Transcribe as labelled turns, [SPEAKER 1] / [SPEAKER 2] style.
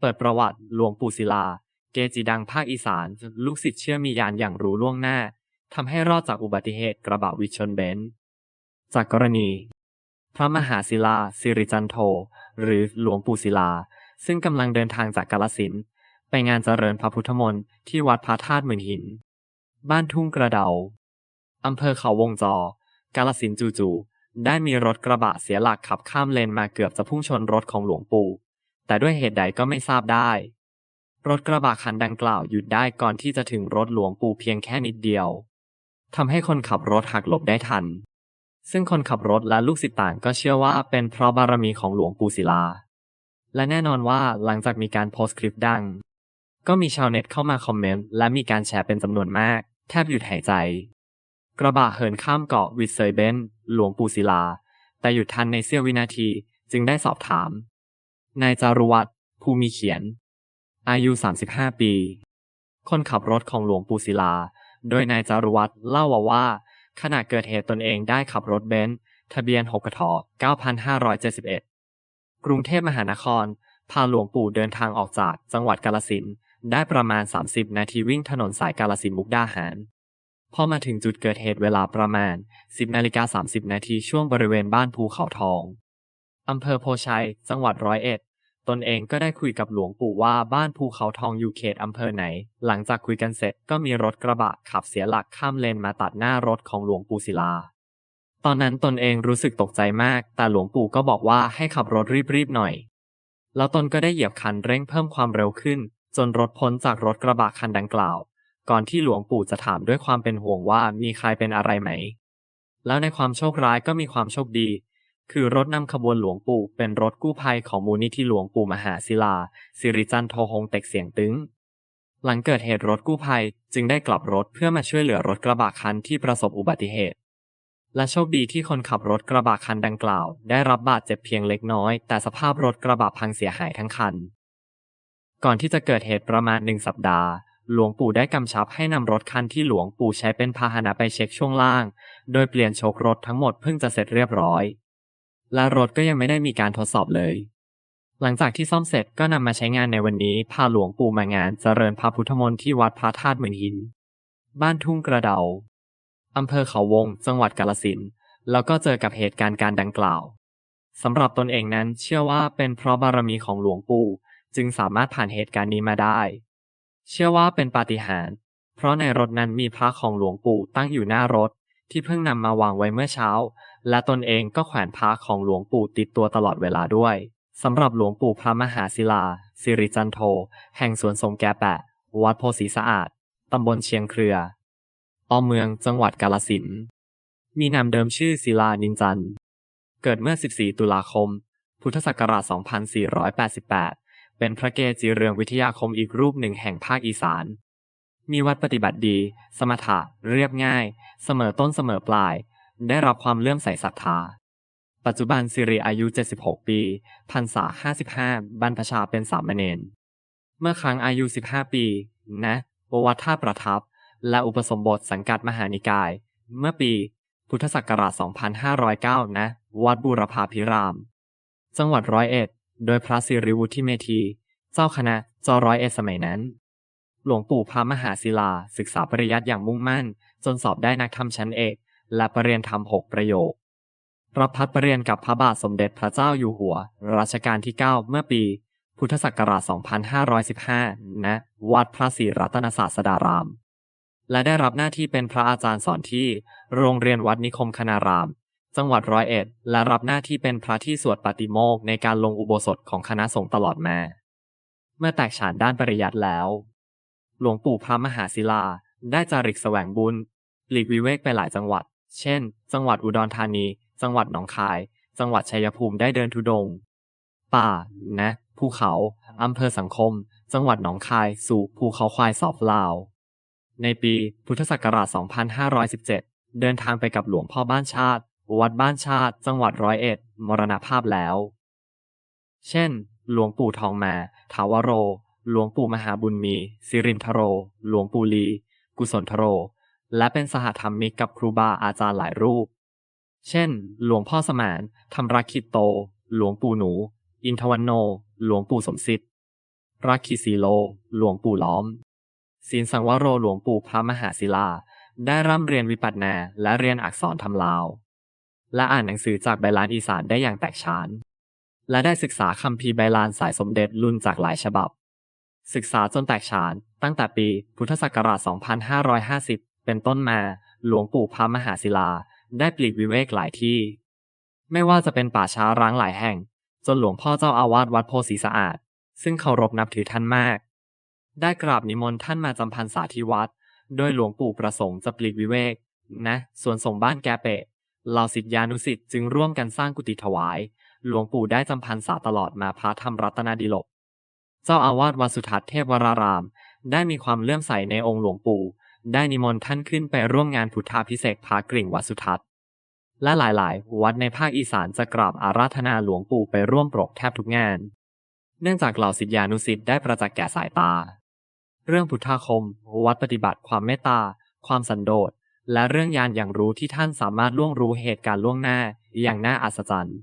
[SPEAKER 1] เปิดประวัติหลวงปู่ศิลา เกจิดังภาคอีสาน ลูกศิษย์เชื่อมียานอย่างรู้ล่วงหน้าทำให้รอดจากอุบัติเหตุกระบะวิชนเบนซ์จากกรณี พระมหาศิลาสิริจันโท หรือหลวงปู่ศิลา ซึ่งกำลังเดินทางจากกาลสินไปงานเจริญพระพุทธมนต์ที่วัดพระธาตุหมื่นหิน บ้านทุ่งกระเดา อำเภอเขาวงจอ กาลสินธุ์จู่ ได้มีรถกระบะเสียหลักขับข้ามเลนมาเกือบจะพุ่งชนรถของหลวงปู่ แต่ด้วยเหตุใดก็ไม่ทราบได้ รถกระบะคันดังกล่าวหยุดได้ก่อนที่จะถึงรถหลวงปู่เพียงแค่นิดเดียวทำให้คนขับรถหักหลบได้ทัน ซึ่งคนขับรถและลูกศิษย์ต่างก็เชื่อว่าเป็นเพราะบารมีของหลวงปู่ศิลา และแน่นอนว่าหลังจากมีการโพสต์คลิปดัง ก็มีชาวเน็ตเข้ามาคอมเมนต์และมีการแชร์เป็นจำนวนมาก แทบหยุดหายใจ กระบะเหินข้ามเกาะวิเซยเบนหลวงปู่ศิลา แต่หยุดทันในเสี้ยววินาทีจึงได้สอบถาม นายจารุวัฒน์ภูมิเขียน อายุ 35 ปี คนขับรถของหลวงปู่ศิลา โดยนายจารุวัฒน์เล่าว่าขณะเกิดเหตุตนเองได้ขับรถเบนซ์ทะเบียน6กท9571 กรุงเทพมหานคร พาหลวงปู่เดินทางออกจากจังหวัดกาลสินได้ประมาณ 30 นาทีวิ่งถนนสายกาลสินมุกดาหาร พอมาถึงจุดเกิดเหตุเวลาประมาณ 10นาฬิกา30 นาทีช่วงบริเวณบ้านภูเขาทองอำเภอโพชัย จังหวัดร้อยเอ็ด ตนเองก็ได้คุยกับหลวงปู่ว่าบ้านภูเขาทองอยู่เขตอำเภอไหน หลังจากคุยกันเสร็จก็มีรถกระบะขับเสียหลักข้ามเลนมาตัดหน้ารถของหลวงปู่ศิลา ตอนนั้นตนเองรู้สึกตกใจมาก แต่หลวงปู่ก็บอกว่าให้ขับรถรีบๆหน่อย แล้วตนก็ได้เหยียบคันเร่งเพิ่มความเร็วขึ้น จนรถพ้นจากรถกระบะคันดังกล่าว ก่อนที่หลวงปู่จะถามด้วยความเป็นห่วงว่ามีใครเป็นอะไรไหม แล้วในความโชคร้ายก็มีความโชคดี คือรถนำขบวนหลวงปู่เป็นรถกู้ภัยของมูลนิธิหลวงปู่มหาศิลา สิริจันโทหงเต็กเสียงตึงหลังเกิดเหตุรถกู้ภัยจึงได้กลับรถเพื่อมาช่วยเหลือรถกระบะคันที่ประสบอุบัติเหตุ และโชคดีที่คนขับรถกระบะคันดังกล่าว ได้รับบาดเจ็บเพียงเล็กน้อย แต่สภาพรถกระบะพังเสียหายทั้งคัน ก่อนที่จะเกิดเหตุประมาณหนึ่งสัปดาห์ หลวงปู่ได้กำชับให้นำรถคันที่หลวงปู่ใช้เป็นพาหนะไปเช็คช่วงล่าง โดยเปลี่ยนโชครถทั้งหมดเพิ่งจะเสร็จเรียบร้อย และรถก็ยังไม่ได้มีการทดสอบเลย หลังจากที่ซ่อมเสร็จก็นำมาใช้งานในวันนี้ พาหลวงปู่มางานเจริญพระพุทธมนต์ที่วัดพระธาตุเหมือนหิน บ้านทุ่งกระเดาอำเภอเขาวง จังหวัดกาลสินธุ์แล้วก็เจอกับเหตุการณ์การดังกล่าวสำหรับตนเองนั้นเชื่อว่าเป็นเพราะบารมีของหลวงปู่ จึงสามารถผ่านเหตุการณ์นี้มาได้ เชื่อว่าเป็นปาฏิหาริย์เพราะในรถนั้นมีพระของหลวงปู่ตั้งอยู่หน้ารถ ที่เพิ่งนำมาวางไว้เมื่อเช้า และตนเองก็แขวนพระของหลวงปู่ติดตัวตลอดเวลาด้วยสำหรับหลวงปู่พระมหาศิลา สิริจันโท แห่งสวนสมแกแปะ วัดโพสีสะอาด ตำบลเชียงเครือออเมืองจังหวัดกาลสิน มีนามเดิมชื่อศิลานินจัน เกิดเมื่อ 14 ตุลาคม พุทธศักราช 2488 เป็นพระเกจิเรืองวิทยาคมอีกรูปหนึ่งแห่งภาคอีสาน มีวัดปฏิบัติดี สมถะเรียบง่าย เสมอต้นเสมอปลาย ได้รับความเลื่อมใสศรัทธา ปัจจุบันสิริอายุ 76 ปีพรรษา 55 บรรพชาเป็นสามเณร เมื่อครั้งอายุ 15 ปี นะวัดท่าประทับ และอุปสมบทสังกัดมหานิกาย เมื่อปีพุทธศักราช 2509 นะ วัดบูรพาพิราม จังหวัดร้อยเอ็ด โดยพระสิริวุฒิเมธีเจ้าคณะจอร้อยเอสมัยนั้น หลวงปู่พระมหาศิลาศึกษาปริยัติอย่างมุ่งมั่น จนสอบได้นักธรรมชั้นเอก และปรริญญาธรรมหกประโยครับพัดปรริญญากับพระบาทสมเด็จพระเจ้าอยู่หัว รัชกาลที่ 9 เมื่อปี พุทธศักราช 2515 ณ วัดพระศรีรัตนศาสดาราม และได้รับหน้าที่เป็นพระอาจารย์สอนที่โรงเรียนวัดนิคมคณาราม จังหวัดร้อยเอ็ด และรับหน้าที่เป็นพระที่สวดปาฏิโมกข์ในการลงอุโบสถของคณะสงฆ์ตลอดมา เมื่อแตกฉานด้านปริยัติแล้ว หลวงปู่พระมหาศิลาได้จาริกแสวงบุญหลีกวิเวกไปหลายจังหวัด เช่น จังหวัดอุดรธานี จังหวัดหนองคาย จังหวัดชัยภูมิได้เดินทุดง ป่า นะ ภูเขา อำเภอสังคม จังหวัดหนองคาย สู่ภูเขาควายสอบลาว ในปีพุทธศักราช 2517 เดินทางไปกับหลวงพ่อบ้านชาติ วัดบ้านชาติจังหวัดร้อยเอ็ด มรณภาพแล้ว เช่น หลวงปู่ทองมาถาวโร หลวงปู่มหาบุญมี สิรินทโร หลวงปู่ลี กุศลทโร และเป็นสหธรรมิกกับครูบาอาจารย์หลายรูป เช่น หลวงพ่อสมานธรรมรักขิโต หลวงปู่หนู อินทวันโน หลวงปู่สมศิษย์รักขิสีโล หลวงปู่ล้อมศีลสังวโรหลวงปู่พระมหาศิลา ได้ร่ำเรียนวิปัสสนาและเรียนอักษรทำลาว และอ่านหนังสือจากใบลานอีสานได้อย่างแตกฉาน และได้ศึกษาคัมภีร์ใบลานสายสมเด็จรุ่นจากหลายฉบับ ศึกษาจนแตกฉานตั้งแต่ปีพุทธศักราช 2550 เป็นต้นมา หลวงปู่พระมหาศิลา ได้ปลีกวิเวกหลายที่ ไม่ว่าจะเป็นป่าช้าร้างหลายแห่ง จนหลวงพ่อเจ้าอาวาสวัดโพสีสะอาด ซึ่งเคารพนับถือท่านมาก ได้กราบนิมนต์ท่านมาจำพรรษาที่วัด โดยหลวงปู่ประสงค์จะปลีกวิเวกนะ ส่วนส่งบ้านแกเปะ เหล่าศิษยานุศิษย์จึงร่วมกันสร้างกุฏิถวาย หลวงปู่ได้จำพรรษาตลอดมาพระธรรมรัตนดิลก เจ้าอาวาสวัดสุทัศน์เทพวราราม ได้มีความเลื่อมใสในองค์หลวงปู่ ได้นิมนต์ท่านขึ้นไปร่วมงานพุทธาพิเศษกพระกริ่งวัดสุทัศน์ และหลายๆ วัดในภาคอีสานจะกราบอาราธนาหลวงปู่ไปร่วมโปรกแทบทุกงาน เนื่องจากเหล่าศิษยานุศิษย์ได้ประจักษ์แก่สายตา เรื่องพุทธาคม วัดปฏิบัติความเมตตา ความสันโดษ และเรื่องยานอย่างรู้ที่ท่านสามารถล่วงรู้เหตุการณ์ล่วงหน้าอย่างน่าอัศจรรย์